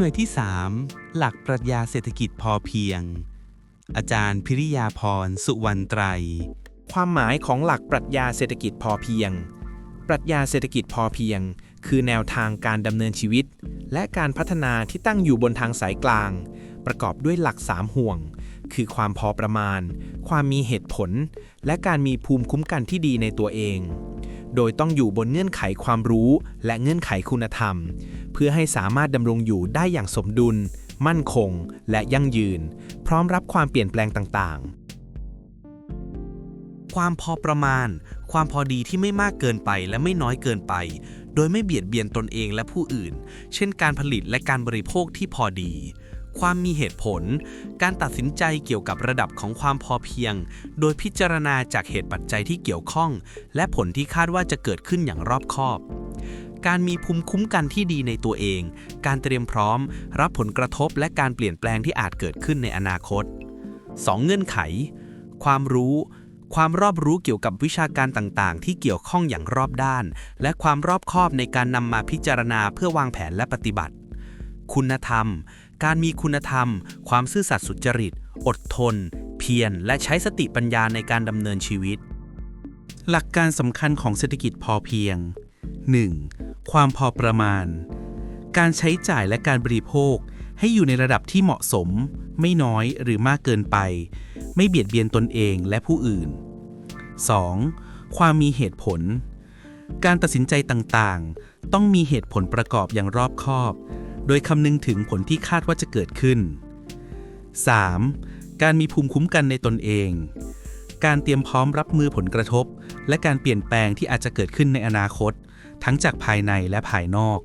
หน่วยที่ 3 หลักปรัชญาเศรษฐกิจพอเพียง อาจารย์พิริยาพรสุวรรณไตร ความหมายของหลักปรัชญาเศรษฐกิจพอเพียง ปรัชญาเศรษฐกิจพอเพียง คือแนวทางการดำเนินชีวิต และการพัฒนาที่ตั้งอยู่บนทางสายกลาง ประกอบด้วยหลักสามห่วง คือความพอประมาณ ความมีเหตุผล และการมีภูมิคุ้มกันที่ดีในตัวเอง โดยต้องอยู่บนเงื่อนไขความรู้และเงื่อนไขคุณธรรม เพื่อให้สามารถดำรงอยู่ได้อย่างสมดุล มั่นคง และยั่งยืน พร้อมรับความเปลี่ยนแปลงต่างๆ ความพอประมาณ ความพอดีที่ไม่มากเกินไปและไม่น้อยเกินไป โดยไม่เบียดเบียนตนเองและผู้อื่น เช่นการผลิตและการบริโภคที่พอดี ความมีเหตุผล การตัดสินใจเกี่ยวกับระดับของความพอเพียง โดยพิจารณาจากเหตุปัจจัยที่เกี่ยวข้อง และผลที่คาดว่าจะเกิดขึ้นอย่างรอบคอบ การมีภูมิคุ้มกันที่ดีในตัวเอง การเตรียมพร้อม รับผลกระทบและการเปลี่ยนแปลงที่อาจเกิดขึ้นในอนาคต 2. เงื่อนไข ความรู้ความรอบรู้เกี่ยวกับวิชาการต่างๆ ที่เกี่ยวข้องอย่างรอบด้าน และความรอบคอบในการนำมาพิจารณาเพื่อวางแผนและปฏิบัติ คุณธรรม การมีคุณธรรม ความซื่อสัตย์สุจริต อดทน เพียร และใช้สติปัญญาในการดำเนินชีวิต หลักการสำคัญของเศรษฐกิจพอเพียง 1. ความพอประมาณ การใช้จ่ายและการบริโภค ให้อยู่ในระดับที่เหมาะสม ไม่น้อยหรือมากเกินไป ไม่เบียดเบียนตนเองและผู้อื่น 2. ความมีเหตุผล การตัดสินใจต่างๆ ต้องมีเหตุผลประกอบอย่างรอบคอบ โดยคำนึงถึงผลที่คาดว่าจะเกิดขึ้น 3. การมีภูมิคุ้มกันในตนเอง การเตรียมพร้อมรับมือผลกระทบ และการเปลี่ยนแปลงที่อาจจะเกิดขึ้นในอนาคต ทั้งจากภายในและภายนอก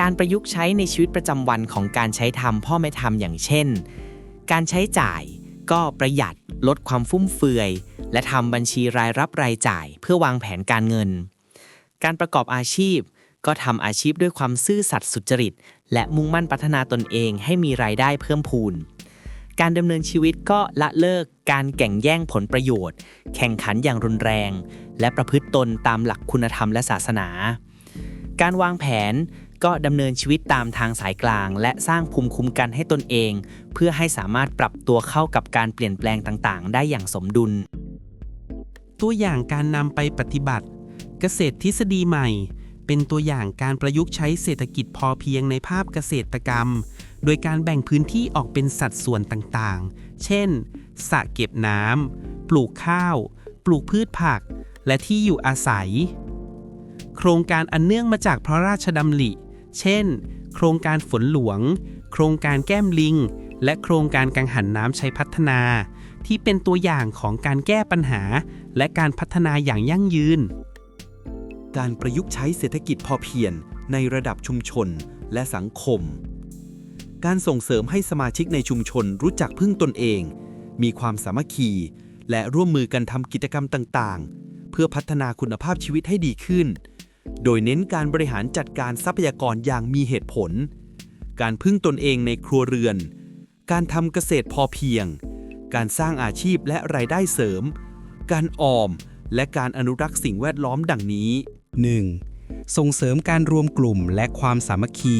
การประยุกต์ใช้ในชีวิตประจำวันของการใช้ทำพ่อแม่ทำอย่างเช่น การใช้จ่ายก็ประหยัดลดความฟุ่มเฟือย และทำบัญชีรายรับรายจ่าย เพื่อวางแผนการเงิน การประกอบอาชีพ ก็ทำอาชีพด้วยความซื่อสัตย์สุจริต และมุ่งมั่นพัฒนาตนเองให้มีรายได้เพิ่มพูน การดำเนินชีวิตก็ละเลิกการแก่งแย่งผลประโยชน์ แข่งขันอย่างรุนแรง และประพฤติตนตามหลักคุณธรรมและศาสนา การวางแผนก็ดำเนินชีวิตตามทางสายกลาง และสร้างภูมิคุ้มกันให้ตนเอง เพื่อให้สามารถปรับตัวเข้ากับการเปลี่ยนแปลงต่างๆ ได้อย่างสมดุล ตัวอย่างการนำไปปฏิบัติ เกษตรทฤษฎีใหม่ เป็นตัวอย่างการประยุกต์ใช้เศรษฐกิจพอเพียงในภาพเกษตรกรรม โดยการแบ่งพื้นที่ออกเป็นสัดส่วนต่างๆ เช่นสระเก็บน้ำ ปลูกข้าว ปลูกพืชผัก และที่อยู่อาศัย โครงการอันเนื่องมาจากพระราชดำริ เช่น โครงการฝนหลวง โครงการแก้มลิง และโครงการกังหันน้ำใช้พัฒนา ที่เป็นตัวอย่างของการแก้ปัญหา และการพัฒนาอย่างยั่งยืน การประยุกต์ใช้เศรษฐกิจพอเพียงในระดับชุมชนและสังคม การส่งเสริมให้สมาชิกในชุมชนรู้จักพึ่งตนเอง มีความสามัคคี และร่วมมือกันทำกิจกรรมต่างๆ เพื่อพัฒนาคุณภาพชีวิตให้ดีขึ้น โดยเน้นการบริหารจัดการทรัพยากรอย่างมีเหตุผล การพึ่งตนเองในครัวเรือน การทำเกษตรพอเพียง การสร้างอาชีพและรายได้เสริม การออมและการอนุรักษ์สิ่งแวดล้อมดังนี้ 1. ส่งเสริมการรวมกลุ่มและความสามัคคี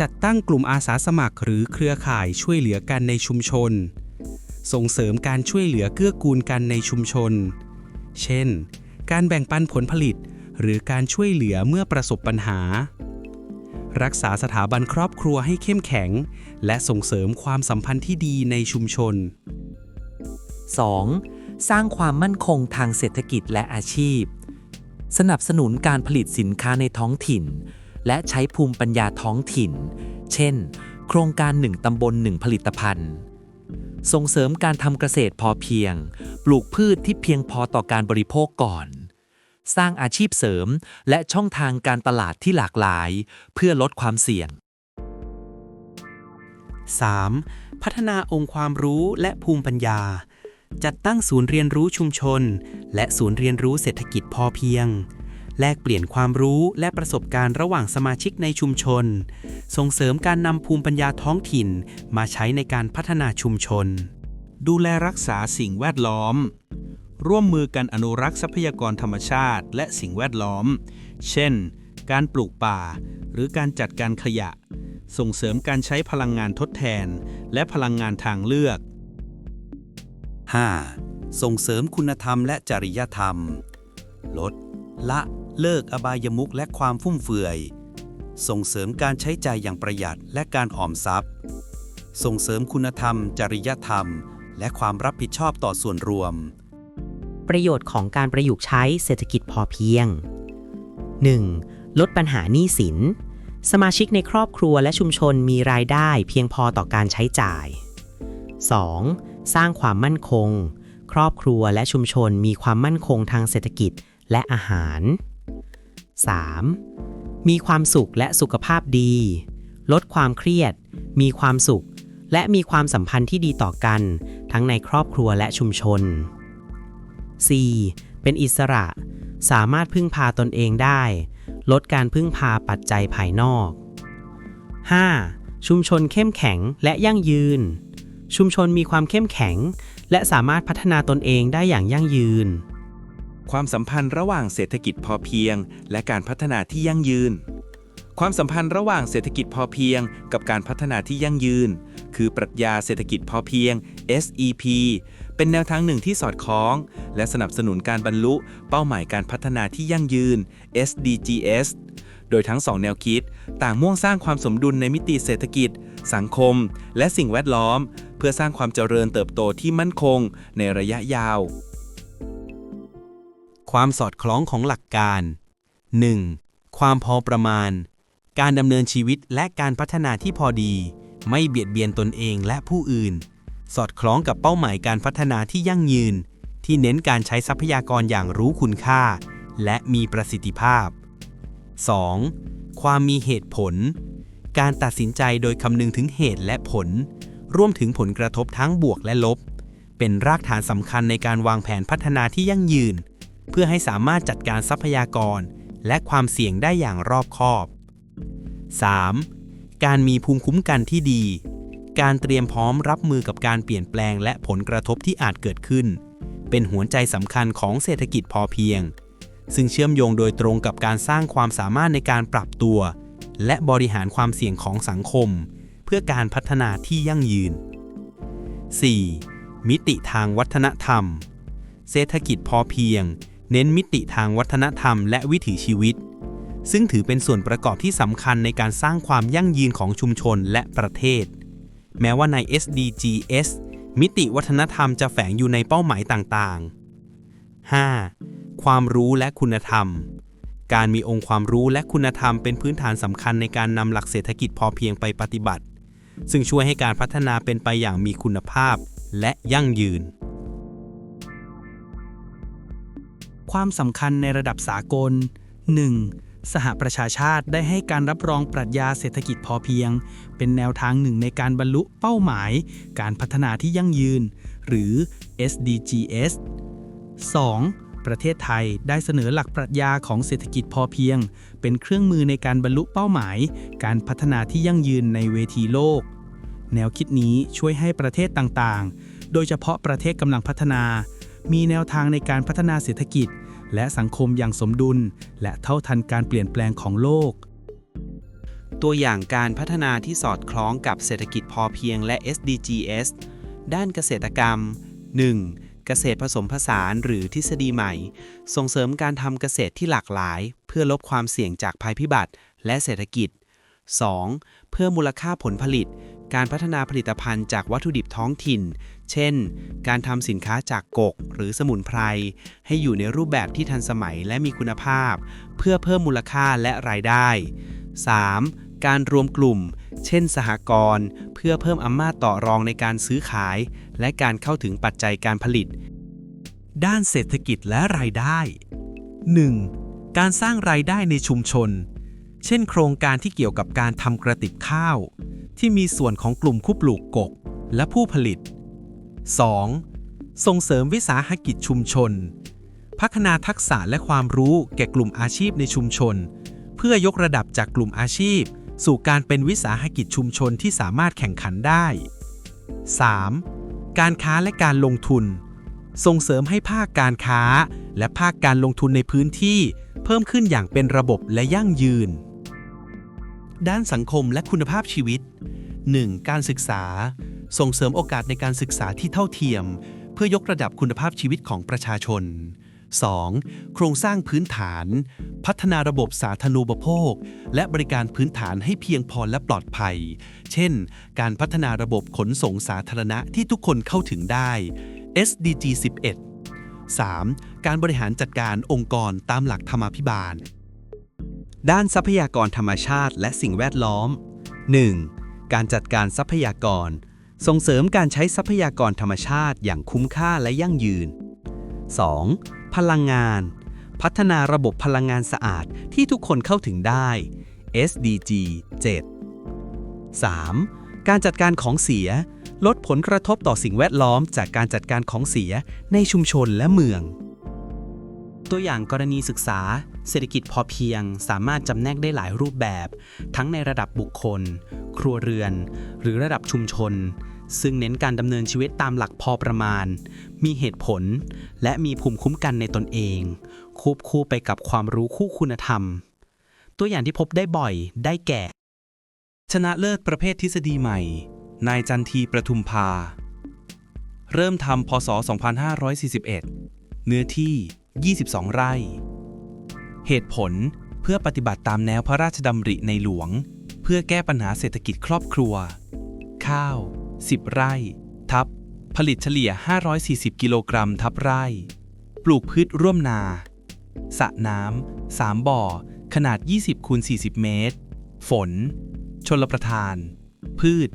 จัดตั้งกลุ่มอาสาสมัครหรือเครือข่ายช่วยเหลือกันในชุมชน ส่งเสริมการช่วยเหลือเกื้อกูลกันในชุมชน เช่น การแบ่งปันผลผลิต หรือการช่วยเหลือเมื่อประสบปัญหา รักษาสถาบันครอบครัวให้เข้มแข็ง และส่งเสริมความสัมพันธ์ที่ดีในชุมชน 2. สร้างความมั่นคงทางเศรษฐกิจและอาชีพ สนับสนุนการผลิตสินค้าในท้องถิ่น และใช้ภูมิปัญญาท้องถิ่น เช่น โครงการหนึ่งตำบลหนึ่งผลิตภัณฑ์ ส่งเสริมการทำเกษตรพอเพียง ปลูกพืชที่เพียงพอต่อการบริโภคก่อน สร้างอาชีพเสริมและช่องทางการตลาดที่หลากหลาย เพื่อลดความเสี่ยง 3. พัฒนาองค์ความรู้และภูมิปัญญา จัดตั้งศูนย์เรียนรู้ชุมชน และศูนย์เรียนรู้เศรษฐกิจพอเพียง แลกเปลี่ยนความรู้และประสบการณ์ระหว่างสมาชิกในชุมชน ส่งเสริมการนำภูมิปัญญาท้องถิ่น มาใช้ในการพัฒนาชุมชน ดูแลรักษาสิ่งแวดล้อม ร่วมมือกันอนุรักษ์ทรัพยากรธรรมชาติ และสิ่งแวดล้อม เช่น การปลูกป่า หรือการจัดการขยะ ส่งเสริมการใช้พลังงานทดแทน และพลังงานทางเลือก 5. ส่งเสริมคุณธรรมและจริยธรรม ลด ละเลิกอบายมุขและความฟุ่มเฟือย ส่งเสริมการใช้จ่ายอย่างประหยัดและการออมทรัพย์ ส่งเสริมคุณธรรม จริยธรรม และความรับผิดชอบต่อส่วนรวม ประโยชน์ของการประยุกต์ใช้เศรษฐกิจพอเพียง 1. ลดปัญหาหนี้สิน สมาชิกในครอบครัวและชุมชนมีรายได้เพียงพอต่อการใช้จ่าย 2. สร้างความมั่นคง ครอบครัวและชุมชนมีความมั่นคงทางเศรษฐกิจและอาหาร 3. มีความสุขและสุขภาพดี ลดความเครียด มีความสุข และมีความสัมพันธ์ที่ดีต่อกัน ทั้งในครอบครัวและชุมชน 4. เป็นอิสระ สามารถพึ่งพาตนเองได้ ลดการพึ่งพาปัจจัยภายนอก 5. ชุมชนเข้มแข็งและยั่งยืน ชุมชนมีความเข้มแข็ง และสามารถพัฒนาตนเองได้อย่างยั่งยืน ความสัมพันธ์ระหว่างเศรษฐกิจพอเพียง และการพัฒนาที่ยั่งยืน ความสัมพันธ์ระหว่างเศรษฐกิจพอเพียง กับการพัฒนาที่ยั่งยืน คือปรัชญาเศรษฐกิจพอเพียง SEP เป็นแนวทางหนึ่งที่สอดคล้อง และสนับสนุนการบรรลุเป้าหมายการพัฒนาที่ยั่งยืน SDGs โดยทั้งสองแนวคิด ต่างมุ่งสร้างความสมดุลในมิติเศรษฐกิจ สังคม และสิ่งแวดล้อม เพื่อสร้างความเจริญเติบโตที่มั่นคงในระยะยาว ความสอดคล้องของหลักการ 1. ความพอประมาณ การดำเนินชีวิตและการพัฒนาที่พอดี ไม่เบียดเบียนตนเองและผู้อื่น สอดคล้องกับเป้าหมายการพัฒนาที่ยั่งยืน ที่เน้นการใช้ทรัพยากรอย่างรู้คุณค่า และมีประสิทธิภาพ 2. ความมีเหตุผล การตัดสินใจโดยคำนึงถึงเหตุและผล รวมถึงผลกระทบทั้งบวกและลบ เป็นรากฐานสำคัญในการวางแผนพัฒนาที่ยั่งยืน เพื่อให้สามารถจัดการทรัพยากร และความเสี่ยงได้อย่างรอบคอบ 3. การมีภูมิคุ้มกันที่ดี การเตรียมพร้อมรับมือกับการเปลี่ยนแปลงและผลกระทบที่อาจเกิดขึ้น เป็นหัวใจสำคัญของเศรษฐกิจพอเพียง ซึ่งเชื่อมโยงโดยตรงกับการสร้างความสามารถในการปรับตัว และบริหารความเสี่ยงของสังคม เพื่อการพัฒนาที่ยั่งยืน 4. มิติทางวัฒนธรรม เศรษฐกิจพอเพียง เน้นมิติทางวัฒนธรรมและวิถีชีวิต ซึ่งถือเป็นส่วนประกอบที่สำคัญในการสร้างความยั่งยืนของชุมชนและประเทศ แม้ว่าใน SDGs มิติวัฒนธรรมจะแฝงอยู่ในเป้าหมายต่างๆ 5. ความรู้และคุณธรรม การมีองค์ความรู้และคุณธรรมเป็นพื้นฐานสำคัญในการนำหลักเศรษฐกิจพอเพียงไปปฏิบัติ ซึ่งช่วยให้การพัฒนาเป็นไปอย่างมีคุณภาพและยั่งยืน ความสำคัญในระดับสากล 1. สหประชาชาติได้ให้การรับรองปรัชญาเศรษฐกิจพอเพียง เป็นแนวทางหนึ่งในการบรรลุเป้าหมาย การพัฒนาที่ยั่งยืน หรือ SDGs 2. ประเทศไทยได้เสนอหลักปรัชญาของเศรษฐกิจพอเพียง เป็นเครื่องมือในการบรรลุเป้าหมาย การพัฒนาที่ยั่งยืนในเวทีโลก แนวคิดนี้ช่วยให้ประเทศต่างๆ โดยเฉพาะประเทศกำลังพัฒนา มีแนวทางในการพัฒนาเศรษฐกิจ และสังคมอย่างสมดุล และเท่าทันการเปลี่ยนแปลงของโลก ตัวอย่างการพัฒนาที่สอดคล้องกับเศรษฐกิจพอเพียงและ SDGs ด้านเกษตรกรรม 1. เกษตรผสมผสานหรือทฤษฎีใหม่ ส่งเสริมการทำเกษตรที่หลากหลาย เพื่อลดความเสี่ยงจากภัยพิบัติและเศรษฐกิจ 2. เพิ่มมูลค่าผลผลิต การพัฒนาผลิตภัณฑ์จากวัตถุดิบท้องถิ่น เช่น การทำสินค้าจากกกหรือสมุนไพร ให้อยู่ในรูปแบบที่ทันสมัยและมีคุณภาพ เพื่อเพิ่มมูลค่าและรายได้ 3. การรวมกลุ่ม เช่น สหกรณ์ เพื่อเพิ่มอำนาจต่อรองในการซื้อขาย และการเข้าถึงปัจจัยการผลิต ด้านเศรษฐกิจและรายได้ 1. การสร้างรายได้ในชุมชน เช่นโครงการที่เกี่ยวกับการทำกระติบข้าว ที่มีส่วนของกลุ่มผู้ปลูกกกและผู้ผลิต 2. ส่งเสริมวิสาหกิจชุมชน พัฒนาทักษะและความรู้แก่กลุ่มอาชีพในชุมชน เพื่อยกระดับจากกลุ่มอาชีพ สู่การเป็นวิสาหกิจชุมชนที่สามารถแข่งขันได้ 3. การค้าและการลงทุน ส่งเสริมให้ภาคการค้า และภาคการลงทุนในพื้นที่ เพิ่มขึ้นอย่างเป็นระบบและยั่งยืน ด้านสังคมและคุณภาพชีวิต 1. การศึกษา ส่งเสริมโอกาสในการศึกษาที่เท่าเทียม เพื่อยกระดับคุณภาพชีวิตของประชาชน 2. โครงสร้างพื้นฐาน พัฒนาระบบสาธารณูปโภค และบริการพื้นฐานให้เพียงพอและปลอดภัย เช่น การพัฒนาระบบขนส่งสาธารณะที่ทุกคนเข้าถึงได้ SDG 11 3. การบริหารจัดการองค์กรตามหลักธรรมาภิบาล ด้านทรัพยากรธรรมชาติและสิ่งแวดล้อม 1. การจัดการทรัพยากร ส่งเสริมการใช้ทรัพยากรธรรมชาติอย่างคุ้มค่าและยั่งยืน 2. พลังงาน พัฒนาระบบพลังงานสะอาดที่ทุกคนเข้าถึงได้ SDG 7 3. การจัดการของเสีย ลดผลกระทบต่อสิ่งแวดล้อมจากการจัดการของเสียในชุมชนและเมือง ตัวอย่างกรณีศึกษา เศรษฐกิจพอเพียง สามารถจำแนกได้หลายรูปแบบ ทั้งในระดับบุคคล ครัวเรือน หรือระดับชุมชน ซึ่งเน้นการดำเนินชีวิตตามหลักพอประมาณ มีเหตุผล และมีภูมิคุ้มกันในตนเอง ควบคู่ไปกับความรู้คู่คุณธรรม ตัวอย่างที่พบได้บ่อยได้แก่ ชนะเลิศประเภททฤษฎีใหม่ นายจันทีประทุมพา เริ่มทำพศ 2541 เนื้อที่ 22 ไร่ เหตุผลเพื่อปฏิบัติตามแนวพระราชดำริในหลวง เพื่อแก้ปัญหาเศรษฐกิจครอบครัว ข้าว 10 ไร่ ทับ ผลิตเฉลี่ย 540 กิโลกรัมทับไร่ ปลูกพืชร่วมนา สระน้ำ 3 บ่อ ขนาด 20คูณ40 เมตร ฝน ชลประทาน พืช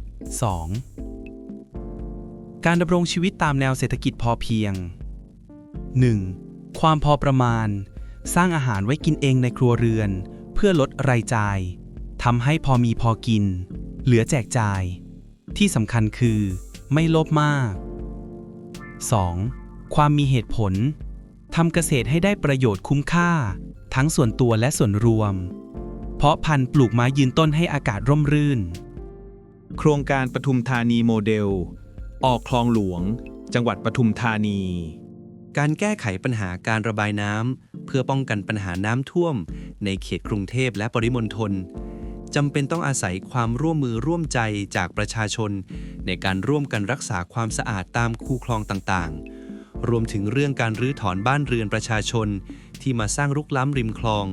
2. การดำรงชีวิตตามแนวเศรษฐกิจพอเพียง 1. ความพอประมาณ สร้างอาหารไว้กินเองในครัวเรือน เพื่อลดรายจ่ายทำให้พอมีพอกิน เหลือแจกจ่าย ที่สำคัญคือ ไม่โลภมาก 2. ความมีเหตุผลทำเกษตรให้ได้ประโยชน์คุ้มค่า ทั้งส่วนตัวและส่วนรวม เพาะพันธุ์ปลูกไม้ยืนต้นให้อากาศร่มรื่น โครงการปทุมธานีโมเดล ออกคลองหลวง จังหวัดปทุมธานี การแก้ไขปัญหาการระบายน้ำเพื่อป้องกันปัญหาน้ำท่วม ในเขตกรุงเทพและปริมณฑล จำเป็นต้องอาศัยความร่วมมือร่วมใจจากประชาชน ในการร่วมกันรักษาความสะอาดตามคูคลองต่างๆ รวมถึงเรื่องการรื้อถอนบ้านเรือนประชาชน ที่มาสร้างรุกล้ำริมคลอง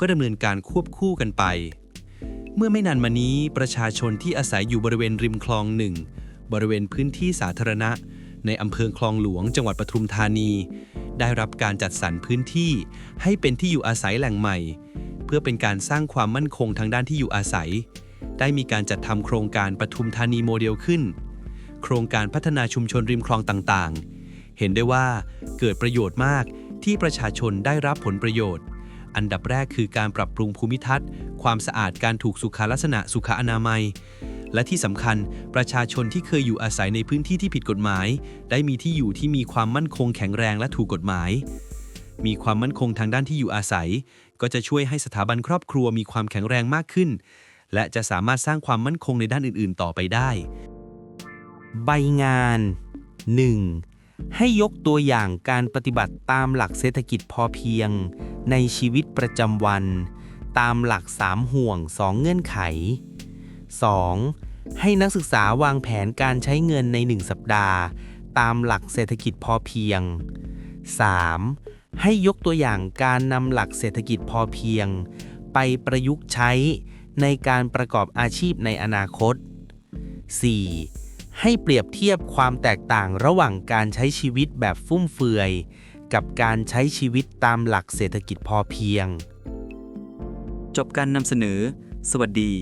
ก็ดำเนินการควบคู่กันไป เมื่อไม่นานมานี้ประชาชนที่อาศัยอยู่บริเวณริมคลองหนึ่งบริเวณพื้นที่สาธารณะ ในอำเภอคลองหลวงจังหวัดปทุมธานี ได้รับการจัดสรรพื้นที่ให้เป็นที่อยู่อาศัยแหล่งใหม่ เพื่อเป็นการสร้างความมั่นคงทางด้านที่อยู่อาศัย ได้มีการจัดทำโครงการปทุมธานีโมเดลขึ้น โครงการพัฒนาชุมชนริมคลองต่างๆ เห็นได้ว่าเกิดประโยชน์มากที่ประชาชนได้รับผลประโยชน์ อันดับแรกคือการปรับปรุงภูมิทัศน์ ความสะอาดการถูกสุขลักษณะสุขอนามัย และที่สำคัญประชาชนที่เคยอยู่อาศัยในพื้นที่ที่ผิดกฎหมาย ได้มีที่อยู่ที่มีความมั่นคงแข็งแรงและถูกกฎหมายมีความมั่นคงทางด้านที่อยู่อาศัย ก็จะช่วยให้สถาบันครอบครัวมีความแข็งแรงมากขึ้น และจะสามารถสร้างความมั่นคงในด้านอื่น ๆ ต่อไปได้ ใบงาน 1. ให้ยกตัวอย่างการปฏิบัติตามหลักเศรษฐกิจพอเพียง ในชีวิตประจำวัน ตามหลัก 3 ห่วง 2 เงื่อนไข 2. ให้นักศึกษาวางแผนการใช้เงินใน 1 สัปดาห์ ตามหลักเศรษฐกิจพอเพียง 3. ให้ยกตัวอย่างการนำหลักเศรษฐกิจพอเพียง ไปประยุกต์ใช้ในการประกอบอาชีพในอนาคต 4. ให้เปรียบเทียบความแตกต่างระหว่างการใช้ชีวิตแบบฟุ่มเฟือย กับการใช้ชีวิตตามหลักเศรษฐกิจพอเพียง จบการนำเสนอ สวัสดี